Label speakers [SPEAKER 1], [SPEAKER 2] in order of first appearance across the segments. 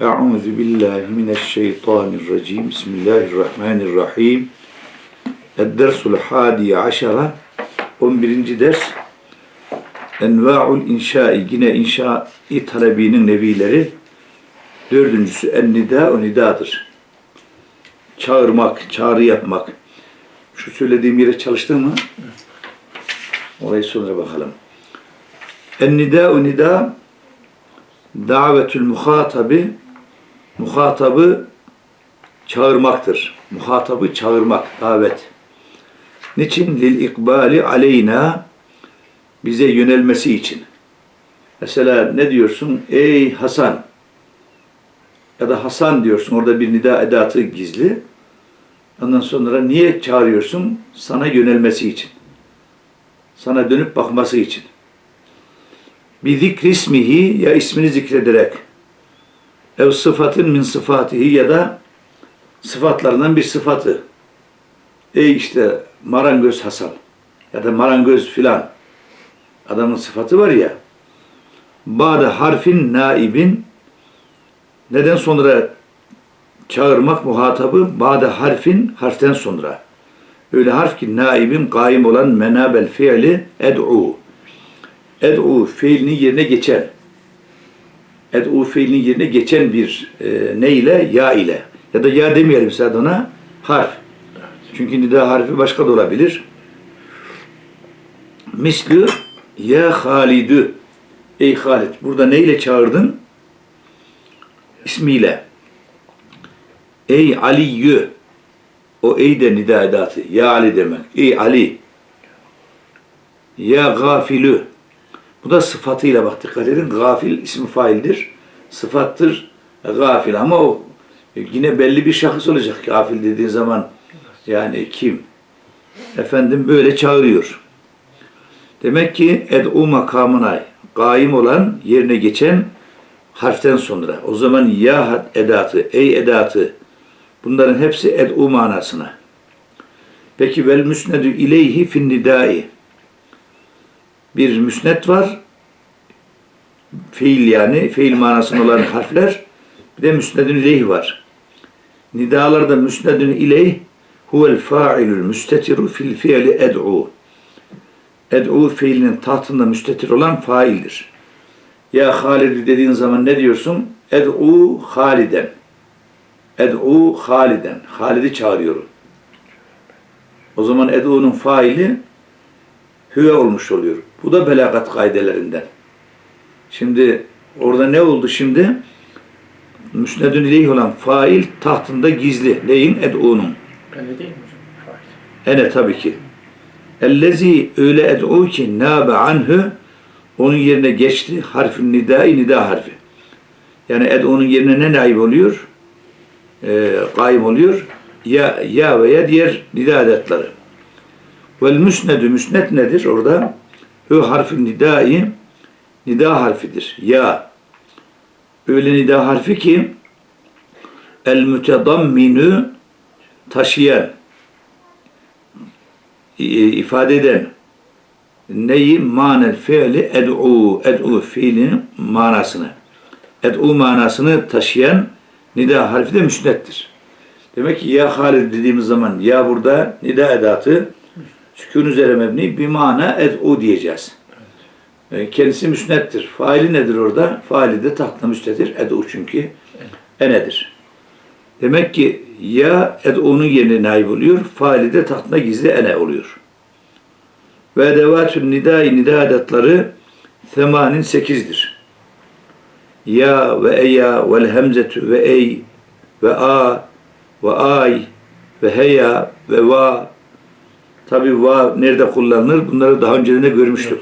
[SPEAKER 1] Euzu billahi mineşşeytanirracim. Bismillahirrahmanirrahim. Ed-dersul hadi aşara 11. ders Enva'ul inşai yine inşai talebinin nevileri dördüncüsü en-nida o nidadır. Çağırmak, çağrı yapmak. Şu söylediğim yere çalıştın mı? Orayı sonra bakalım. En-nida o nida davetül muhatabi muhatabı çağırmaktır. Muhatabı çağırmak, davet. Niçin? Lil ikbali aleyna bize yönelmesi için. Mesela ne diyorsun? Ey Hasan ya da Hasan diyorsun. Orada bir nida edatı gizli. Ondan sonra niye çağırıyorsun? Sana yönelmesi için. Sana dönüp bakması için. Bir zikri ismihi ya ismini zikrederek ev sıfatın min sıfatihi ya da sıfatlarından bir sıfatı. Ey işte marangoz Hasan ya da marangoz filan. Adamın sıfatı var ya. Ba'de harfin naibin. Neden sonra çağırmak muhatabı? Ba'de harfin harften sonra. Öyle harf ki naibin kaim olan menabel fiili ed'u. Ed'u fiilini yerine geçen ed'u fiilinin yerine geçen bir e, ne ile? Ya ile. Ya da ya demeyelim sadece ona harf. Çünkü nida harfi başka da olabilir. Mislü ya Halidü. Ey Halid. Burada ne ile çağırdın? İsmiyle. Ey Aliyyü. O ey de nida edatı. Ya Ali demek. Ey Ali. Ya gafilü. Bu da sıfatıyla bak dikkat edin. Gafil ismi faildir. Sıfattır. Gafil ama o yine belli bir şahıs olacak gafil dediğin zaman. Yani kim? Efendim böyle çağırıyor. Demek ki ed'u makamına kaim olan yerine geçen harften sonra. O zaman ya edatı, ey edatı bunların hepsi ed'u manasına. Peki vel müsnedü ileyhi fin nidai bir müsnet var. Fiil yani, fiil manasında olan harfler. Bir de müsnedün ileyh var. Nidalarda müsnedün ileyh huvel fa'ilül müstetiru fil fiili ed'u. Ed'u fiilinin tahtında müstetir olan faildir. Ya Halid dediğin zaman ne diyorsun? Ed'u Haliden. Ed'u Haliden. Halid'i çağırıyorum. O zaman ed'u'nun faili hüve olmuş oluyor. Bu da belagat kaidelerinden. Şimdi orada ne oldu şimdi? Müsnedün ileyh olan fail tahtında gizli. Neyin? Ed'u'nun.
[SPEAKER 2] Öyle değil mi hocam? Fail.
[SPEAKER 1] Ene tabii ki. Ellezi öyle ed'u ki nâbe anhü onun yerine geçti. Harfin nidai nida harfi. Yani ed'u'nun yerine ne naib oluyor? Ee, kaim oluyor. Ya, ya veya diğer nida adetleri. Vel müsnedü müsnet nedir orada? Hü harfi nidai nida harfidir. Ya öyle nida harfi ki el mütedamminü taşıyan ifade eden neyi manel fiili ed'u ed'u fiilinin manasını ed'u manasını taşıyan nida harfi de müsnettir. Demek ki ya Halid dediğimiz zaman ya burada nida edatı sükun üzere mebni bir mana ed'u diyeceğiz. E, Kendisi müsnettir. Faili nedir orada? Faili de tahtına müstetir. Ed'u çünkü enedir. Demek ki ya ed'u'nun yerine naib oluyor. Faili de tahtına gizli ene oluyor. Ve edevatün nidai nida adatları themanin sekizdir. Ya ve eya vel hemzetü ve ey ve a ve ay ve heya ve va Tabi va nerede kullanılır? Bunları daha önceden de görmüştük.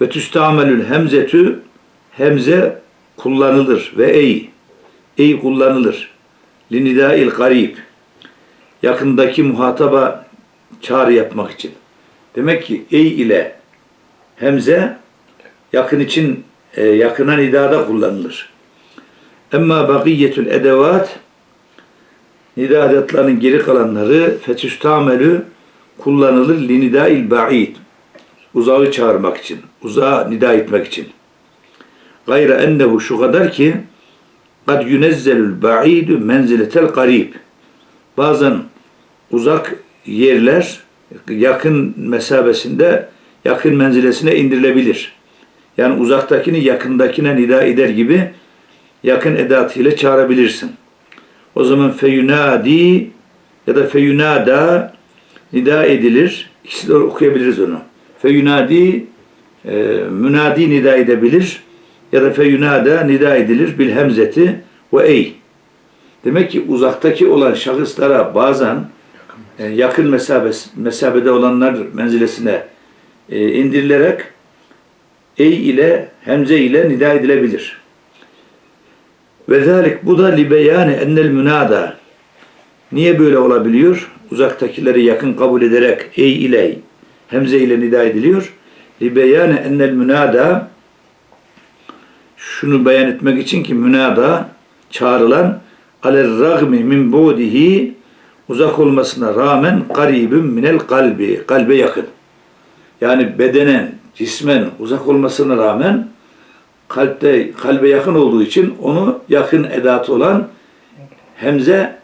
[SPEAKER 1] Ve tüstamelül hemzetü hemze kullanılır ve ey ey kullanılır. Linidail garib yakındaki muhataba çağrı yapmak için. Demek ki ey ile hemze yakın için e, yakına nidada kullanılır. Emma bakiyetül edevat nida adatlarının geri kalanları fetüstamelü kullanılır linidail ba'id uzağı çağırmak için, uzağa nida etmek için. Gayre ennehu şu kadar ki kad yunezzelül ba'idu menziletel garib. Bazen uzak yerler yakın mesabesinde yakın menzilesine indirilebilir. Yani uzaktakini yakındakine nida eder gibi yakın edatıyla çağırabilirsin. O zaman feyunadi ya da feyunada nida edilir. İkisi de okuyabiliriz onu. Feyunadi e, münadi nida edebilir ya da feyunada nida edilir bil hemzeti ve ey. Demek ki uzaktaki olan şahıslara bazen e, yakın mesabes, mesabede olanlar menzilesine e, indirilerek ey ile hemze ile nida edilebilir. Ve zalik bu da li beyani ennel münada. Niye böyle olabiliyor? Uzaktakileri yakın kabul ederek ey ile hemze ile nida ediliyor. Li beyani ennel münada şunu beyan etmek için ki münada çağrılan alel ragmi min budihi uzak olmasına rağmen garibün minel kalbi kalbe yakın. Yani bedenen, cismen uzak olmasına rağmen kalpte kalbe yakın olduğu için onu yakın edatı olan hemze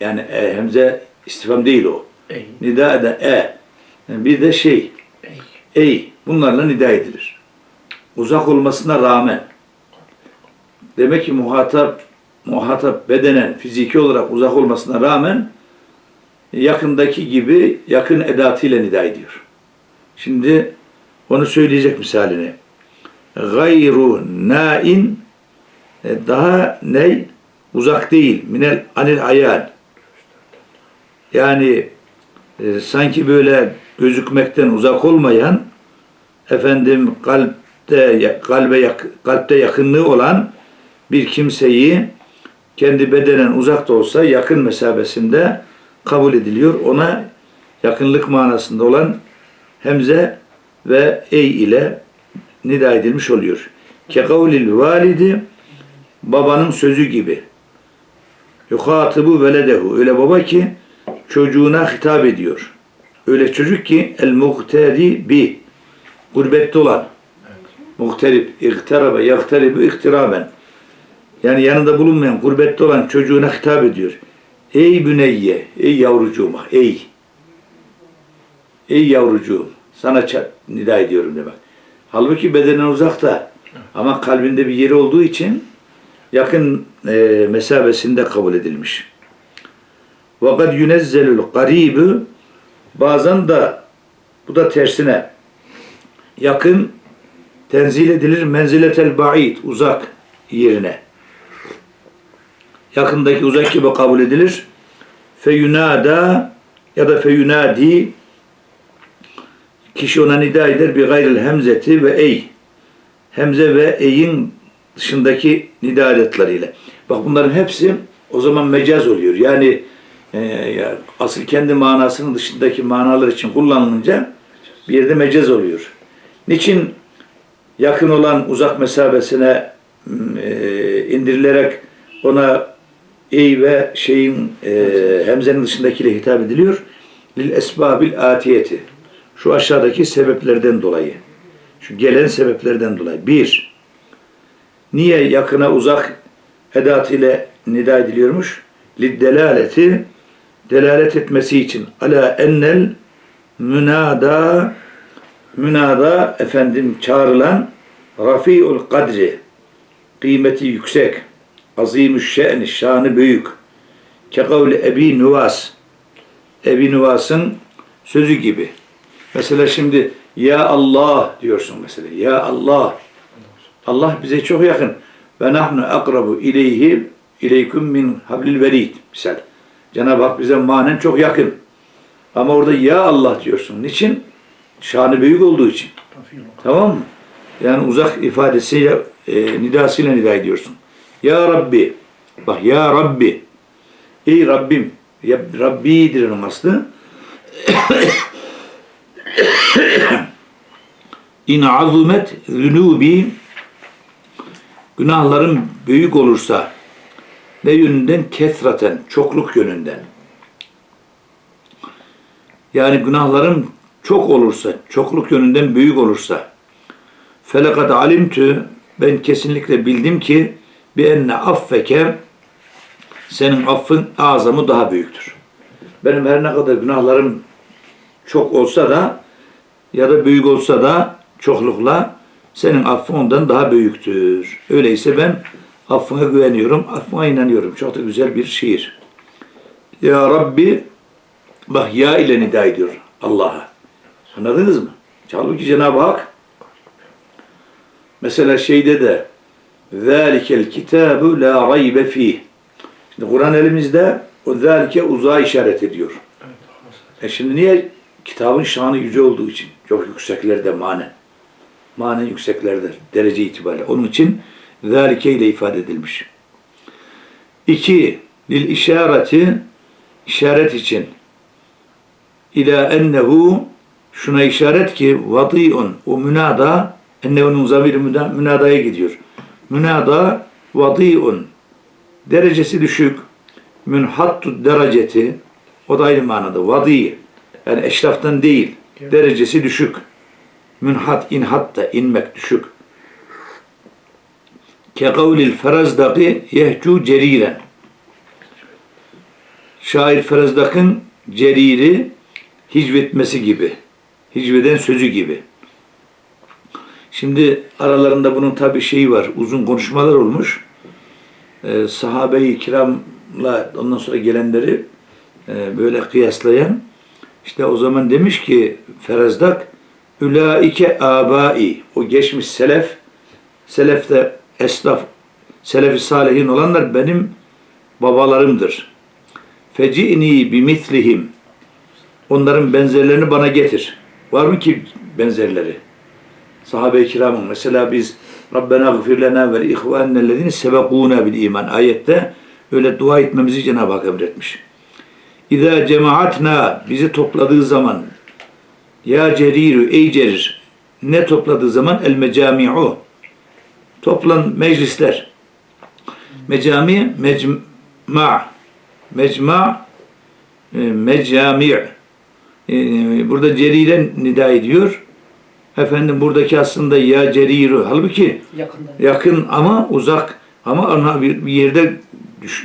[SPEAKER 1] yani e, hemze istifam değil o.
[SPEAKER 2] Ey.
[SPEAKER 1] Nida eden e. Yani bir de şey
[SPEAKER 2] Ey.
[SPEAKER 1] ey bunlarla nida edilir. Uzak olmasına rağmen. Demek ki muhatap muhatap bedenen fiziki olarak uzak olmasına rağmen yakındaki gibi yakın edatıyla nida ediyor. Şimdi onu söyleyecek misalini. Gayru nain e, daha ne? Uzak değil. Minel anil ayal. Yani e, sanki böyle gözükmekten uzak olmayan efendim kalpte kalbe yak- kalpte yakınlığı olan bir kimseyi kendi bedenen uzak da olsa yakın mesabesinde kabul ediliyor. Ona yakınlık manasında olan hemze ve ey ile nida edilmiş oluyor. Kekavlil validi babanın sözü gibi. Yuhatibu veledehu. Öyle baba ki çocuğuna hitap ediyor. Öyle çocuk ki el muhteri bi gurbette olan muhterip, ihterabe, yahtaribu ihtiraben. Yani yanında bulunmayan, gurbette olan çocuğuna hitap ediyor. Ey büneyye, ey yavrucuğum, ey. Ey yavrucuğum, sana nida ediyorum demek. Halbuki bedenen uzakta ama kalbinde bir yeri olduğu için yakın e, mesabesinde kabul edilmiş. Vakat yunezzelül garibü bazen de bu da tersine yakın tenzil edilir menziletel ba'id uzak yerine. Yakındaki uzak gibi kabul edilir. Feyunada ya da feyunadi kişi ona nida eder bir gayril hemzeti ve ey. Hemze ve ey'in dışındaki nida adetleriyle. Bak bunların hepsi o zaman mecaz oluyor. Yani e, ya, asıl kendi manasının dışındaki manalar için kullanılınca bir yerde mecaz oluyor. Niçin yakın olan uzak mesabesine m, e, indirilerek ona ey ve şeyin e, hemzenin dışındakiyle hitap ediliyor? Lil esbabil atiyeti. Şu aşağıdaki sebeplerden dolayı. Şu gelen sebeplerden dolayı. Bir, niye yakına uzak edat ile nida ediliyormuş? Liddelaleti delalet etmesi için. Ala ennel münada münada efendim çağrılan rafiul kadri kıymeti yüksek azimüş şe'ni şanı büyük kekavli Ebi Nuvas Ebi Nuvas'ın sözü gibi. Mesela şimdi ya Allah diyorsun mesela. Ya Allah. Allah bize çok yakın. Ve nahnu akrabu ileyhi ileykum min hablil verid. Misal. Cenab-ı Hak bize manen çok yakın. Ama orada ya Allah diyorsun. Niçin? Şanı büyük olduğu için. Tamam mı? Yani uzak ifadesiyle, e, nidasıyla nida ediyorsun. Ya Rabbi. Bak ya Rabbi. Ey Rabbim. Ya, Rabbidir onun aslı. İn azumet zunubi günahların büyük olursa ne yönünden? Kesraten, çokluk yönünden. Yani günahların çok olursa, çokluk yönünden büyük olursa felekad alimtü ben kesinlikle bildim ki bi enne affeke senin affın azamı daha büyüktür. Benim her ne kadar günahlarım çok olsa da ya da büyük olsa da çoklukla senin affın ondan daha büyüktür. Öyleyse ben affına güveniyorum, affına inanıyorum. Çok da güzel bir şiir. Ya Rabbi bak ya ile nida ediyor Allah'a. Anladınız mı? Halbuki Cenab-ı Hak mesela şeyde de ذَٰلِكَ الْكِتَابُ لَا رَيْبَ ف۪يهِ Şimdi Kur'an elimizde o ذَٰلِكَ uzağa işaret ediyor. E şimdi niye? kitabın şanı yüce olduğu için çok yükseklerde manen. Manen yükseklerdir derece itibariyle. Onun için zalike ile ifade edilmiş. İki, lil işareti işaret için ila ennehu şuna işaret ki vadiun o münada ennehunun zamiri münadaya gidiyor. Münada vadiun derecesi düşük münhattu dereceti o da aynı manada vadi yani eşraftan değil derecesi düşük münhat inhat da inmek düşük ke kavlil ferazdaki yehcu ceriren şair Ferazdak'ın ceriri hicvetmesi gibi. Hicveden sözü gibi. Şimdi aralarında bunun tabi şeyi var. Uzun konuşmalar olmuş. Ee, sahabe-i kiramla ondan sonra gelenleri e, böyle kıyaslayan işte o zaman demiş ki Ferazdak Ülaike abai o geçmiş selef selefte esnaf selefi salihin olanlar benim babalarımdır. Feci'ni bimislihim. Onların benzerlerini bana getir. Var mı ki benzerleri? Sahabe-i kiramın mesela biz Rabbena gfir lena ve ihvanellezine sebekûne bil iman ayette öyle dua etmemizi Cenab-ı Hak emretmiş. İza cemaatna bizi topladığı zaman. Ya cerirü ey cerir. Ne topladığı zaman? El mecami'u toplan meclisler. Mecami mecma. Mecma e, mecami e, burada cerire nida ediyor. Efendim buradaki aslında ya ceriru halbuki
[SPEAKER 2] Yakında.
[SPEAKER 1] yakın ama uzak ama ona bir, yerde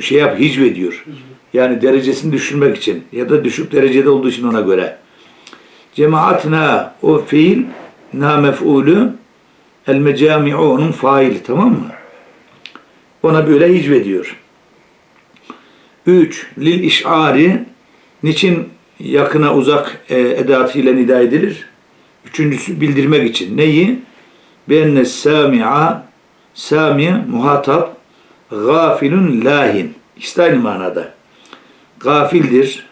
[SPEAKER 1] şey yap hicve diyor. Yani derecesini düşürmek için ya da düşük derecede olduğu için ona göre. Cemaatna o fiil na mef'ulü el mecami'u onun faili tamam mı? Ona böyle hicve diyor. 3. Lil iş'ari niçin yakına uzak e, edatıyla nida edilir? Üçüncüsü bildirmek için. Neyi? Benne sami'a sami muhatap gafilun lahin. De aynı manada. Gafildir,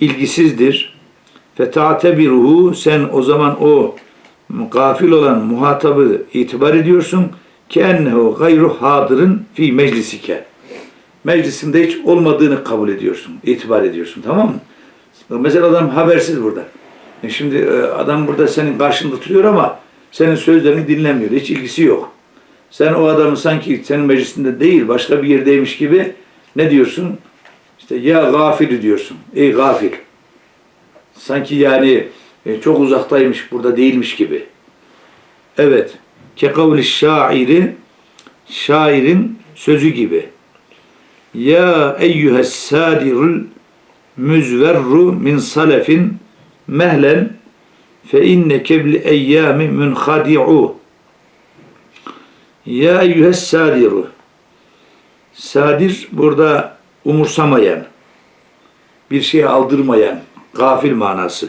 [SPEAKER 1] ilgisizdir. Feta'tebiruhu sen o zaman o gafil olan muhatabı itibar ediyorsun ki ennehu gayru hadırın fi meclisike meclisinde hiç olmadığını kabul ediyorsun, itibar ediyorsun tamam mı? Mesela adam habersiz burada. E şimdi e, adam burada senin karşında duruyor ama senin sözlerini dinlemiyor. Hiç ilgisi yok. Sen o adamı sanki senin meclisinde değil başka bir yerdeymiş gibi ne diyorsun? İşte ya gafil diyorsun. Ey gafil. Sanki yani e, çok uzaktaymış burada değilmiş gibi. Evet. Kekavli şairi şairin sözü gibi. Ya eyyühes sadirul müzverru min salefin mehlen fe inneke bil eyyami munhadi'u. Ya eyyühes sadiru. Sadir burada umursamayan, bir şeye aldırmayan, gafil manası.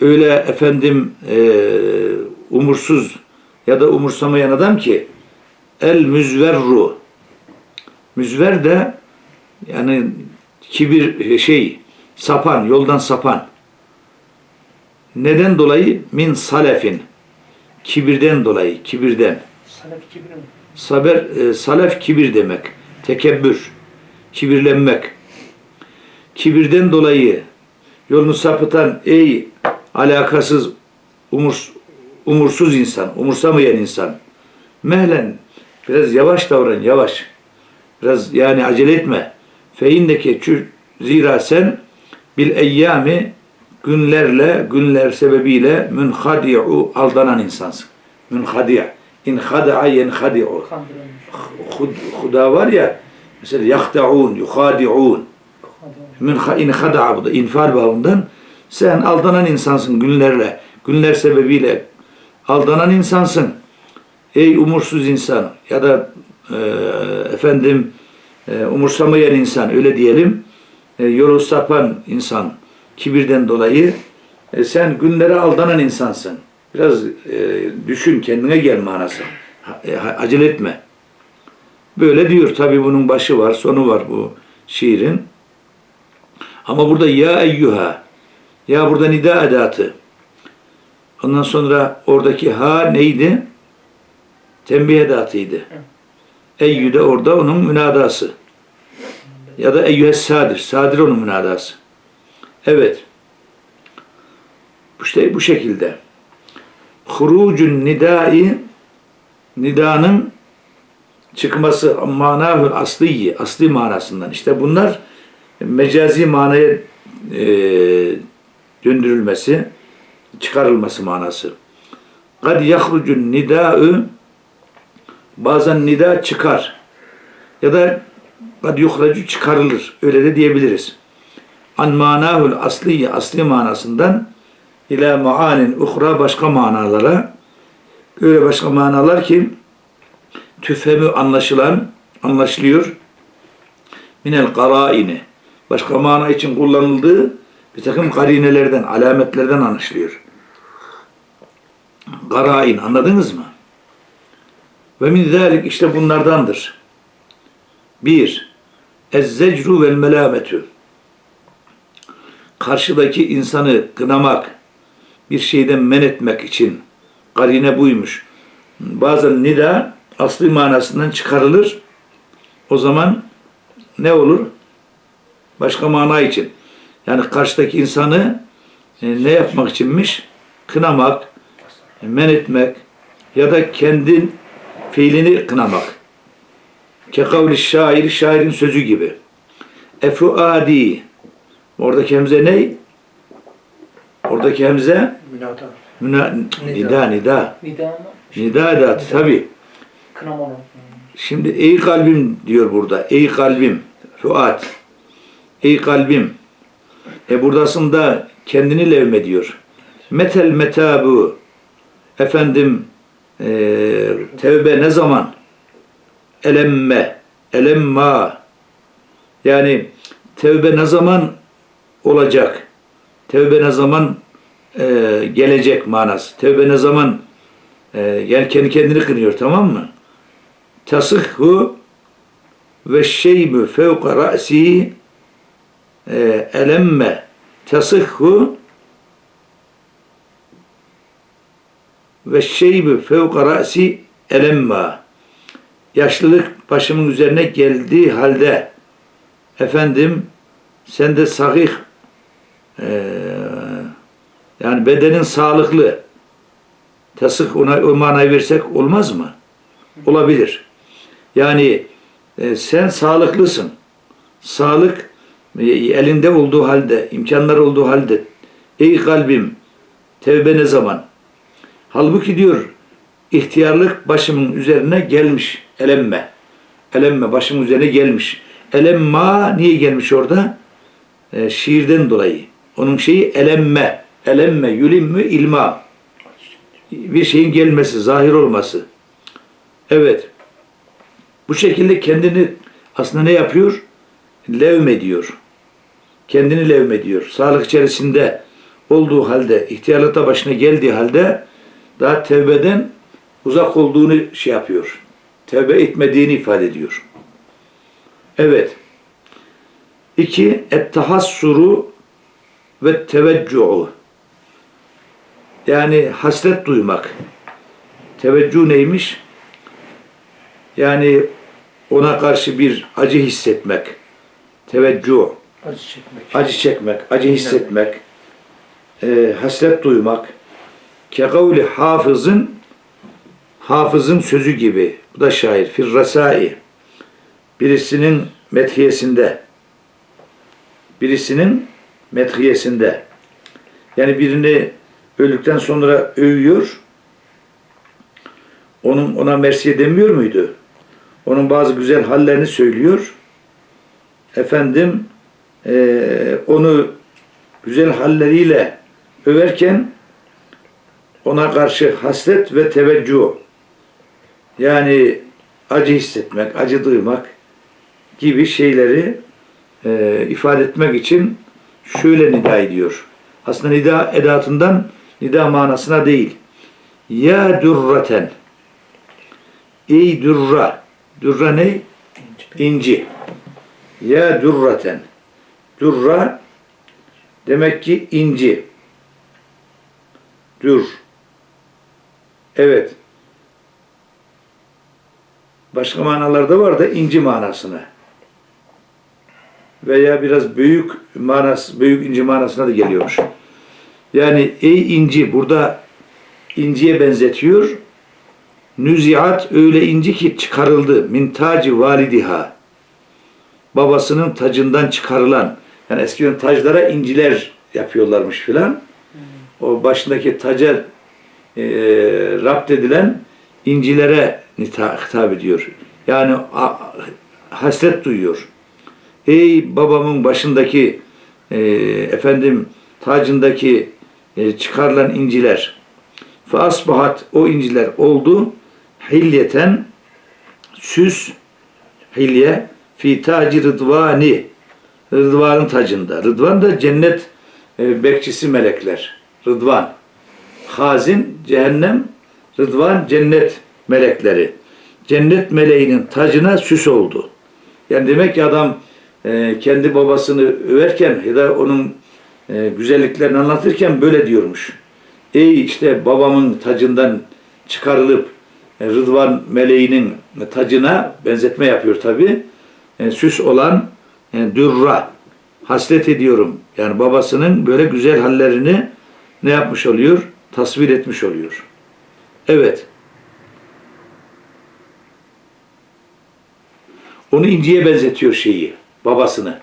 [SPEAKER 1] Öyle efendim e, umursuz ya da umursamayan adam ki el müzverru Müzver de yani kibir şey sapan, yoldan sapan. Neden dolayı? Min salefin. Kibirden dolayı, kibirden.
[SPEAKER 2] Salaf kibir mi?
[SPEAKER 1] Saber, e, salef kibir demek. Tekebbür, kibirlenmek. Kibirden dolayı yolunu sapıtan ey alakasız, umurs, umursuz insan, umursamayan insan. Mehlen biraz yavaş davran, yavaş. Biraz yani acele etme. Fe inneke çü- zira sen bil eyyami günlerle, günler sebebiyle münhadi'u aldanan insansın. Münhadi' İn hada'a yenhadi'u. Huda var ya mesela yahta'un, yuhadi'un. İn hada'a bu da infal babından sen aldanan insansın günlerle. Günler sebebiyle aldanan insansın. Ey umursuz insan ya da e, efendim e, umursamayan insan öyle diyelim. E, yolu sapan insan kibirden dolayı e, sen günlere aldanan insansın. Biraz e, düşün kendine gel manası. E, acele etme. Böyle diyor. Tabi bunun başı var, sonu var bu şiirin. Ama burada ya eyyuha. Ya burada nida edatı. Ondan sonra oradaki ha neydi? Tembih edatıydı. Eyyü de orada onun münadası. Ya da eyyühes sadir. Sadir onun münadası. Evet. İşte bu şekilde. Hurucun nidai nidanın çıkması manahül asliyi, asli manasından. İşte bunlar mecazi manaya e, döndürülmesi, çıkarılması manası. Kad yahrucun nida'u bazen nida çıkar ya da kad yuhracu çıkarılır. Öyle de diyebiliriz. An manahül asliyi, asli manasından ila maanin uhra başka manalara öyle başka manalar ki tüfemü anlaşılan, anlaşılıyor. Minel karaini. Başka mana için kullanıldığı bir takım karinelerden, alametlerden anlaşılıyor. Karain anladınız mı? Ve min zalik işte bunlardandır. Bir, ezzecru vel melametü. Karşıdaki insanı kınamak, bir şeyden men etmek için karine buymuş. Bazen nida asli manasından çıkarılır. O zaman ne olur? Başka mana için. Yani karşıdaki insanı e, ne yapmak içinmiş? Kınamak, men etmek ya da kendin fiilini kınamak. Kekavli şair, şairin sözü gibi. Efuadi. Oradaki hemze ne? Oradaki hemze
[SPEAKER 2] Münada.
[SPEAKER 1] müna, nida, nida.
[SPEAKER 2] Nida mı?
[SPEAKER 1] Nida edatı tabi. Şimdi ey kalbim diyor burada. Ey kalbim. Fuat. Ey kalbim. E buradasında kendini levme diyor. Metel metabu. Efendim e, tevbe ne zaman? Elemme. Elemma. Yani tevbe ne zaman olacak? Tevbe ne zaman e, gelecek manası? Tevbe ne zaman e, yani kendi kendini kınıyor tamam mı? tasıhhu ve şeybü fevka ra'si e, elemme tasıhhu ve şeybü fevka ra'si elemma yaşlılık başımın üzerine geldiği halde efendim sen de sahih e, yani bedenin sağlıklı tasıh ona o manayı versek olmaz mı? Olabilir. Yani e, sen sağlıklısın. Sağlık e, elinde olduğu halde, imkanlar olduğu halde ey kalbim tevbe ne zaman? Halbuki diyor ihtiyarlık başımın üzerine gelmiş. Elemme. Elemme başımın üzerine gelmiş. Elemma niye gelmiş orada? E, şiirden dolayı. Onun şeyi elemme. Elemme, yülimmü, ilma. Bir şeyin gelmesi, zahir olması. Evet. Bu şekilde kendini aslında ne yapıyor? Levmediyor. Kendini levmediyor. Sağlık içerisinde olduğu halde, ihtiyarlıkta başına geldiği halde daha tevbeden uzak olduğunu şey yapıyor. Tevbe etmediğini ifade ediyor. Evet. İki, et-tahassuru ve teveccü'u. Yani hasret duymak. Teveccüh neymiş? Yani ona karşı bir acı hissetmek. Teveccüh.
[SPEAKER 2] Acı çekmek.
[SPEAKER 1] Acı çekmek, acı hissetmek. E, hasret duymak. Kekavli hafızın hafızın sözü gibi. Bu da şair. Firrasai. Birisinin methiyesinde. Birisinin methiyesinde. Yani birini öldükten sonra övüyor. onun ona mersiye demiyor muydu? Onun bazı güzel hallerini söylüyor. Efendim eee, onu güzel halleriyle överken ona karşı hasret ve teveccüh yani acı hissetmek, acı duymak gibi şeyleri eee, ifade etmek için şöyle nida ediyor. Aslında nida edatından nida manasına değil. Ya dürraten Ey dürra. Dürra ne? İnci. Ya dürraten. Dürra demek ki inci. Dür. Evet. Başka manalarda var da inci manasına. Veya biraz büyük manası, büyük inci manasına da geliyormuş. Yani ey inci burada inciye benzetiyor. Nüziat öyle inci ki çıkarıldı. Min taci validiha. Babasının tacından çıkarılan. Yani eskiden taclara inciler yapıyorlarmış filan. O başındaki taca e, rapt edilen incilere hitap ediyor. Yani a, hasret duyuyor. Ey babamın başındaki e, efendim tacındaki e, çıkarılan inciler. Fe asbahat o inciler oldu hilyeten süs hilye fi taci rıdvani Rıdvan'ın tacında. Rıdvan da cennet e, bekçisi melekler. Rıdvan. Hazin cehennem, Rıdvan cennet melekleri. Cennet meleğinin tacına süs oldu. Yani demek ki adam e, kendi babasını överken ya da onun e, güzelliklerini anlatırken böyle diyormuş. Ey işte babamın tacından çıkarılıp e, Rıdvan meleğinin tacına benzetme yapıyor tabi. süs olan e, dürra. Hasret ediyorum. Yani babasının böyle güzel hallerini ne yapmış oluyor? Tasvir etmiş oluyor. Evet. Onu inciye benzetiyor şeyi. Babasını.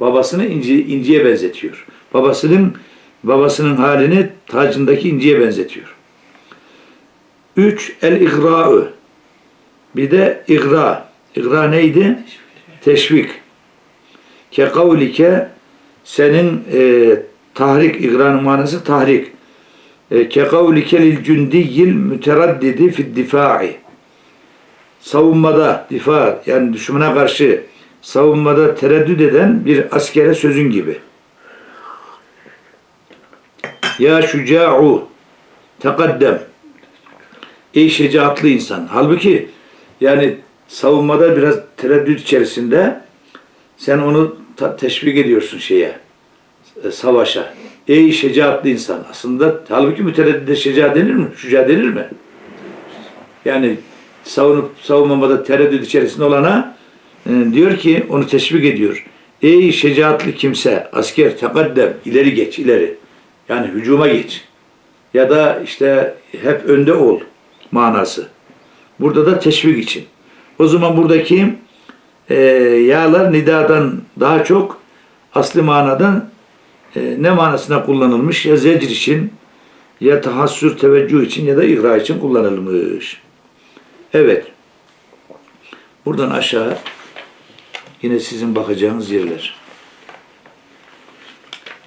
[SPEAKER 1] Babasını inci, inciye benzetiyor. Babasının babasının halini tacındaki inciye benzetiyor. Üç, el igra'ı. Bir de igra. İgra neydi? Teşvik. Ke kavlike senin e, tahrik, igranın manası tahrik. E, ke kavlike lil cündiyil müteraddidi fid difa'i. Savunmada, difa yani düşmana karşı savunmada tereddüt eden bir askere sözün gibi. Ya şüca'u tekaddem. Ey şecaatlı insan. Halbuki yani savunmada biraz tereddüt içerisinde sen onu teşvik ediyorsun şeye, e, savaşa. Ey şecaatlı insan. Aslında halbuki mütereddide şeca denir mi? Şüca denir mi? Yani savunup savunmamada tereddüt içerisinde olana e, diyor ki onu teşvik ediyor. Ey şecaatlı kimse, asker tekaddem, ileri geç, ileri. Yani hücuma geç. Ya da işte hep önde ol manası. Burada da teşvik için. O zaman buradaki e, yağlar nidadan daha çok asli manadan e, ne manasına kullanılmış? Ya zecr için, ya tahassür, teveccüh için ya da igra için kullanılmış. Evet. Buradan aşağı yine sizin bakacağınız yerler.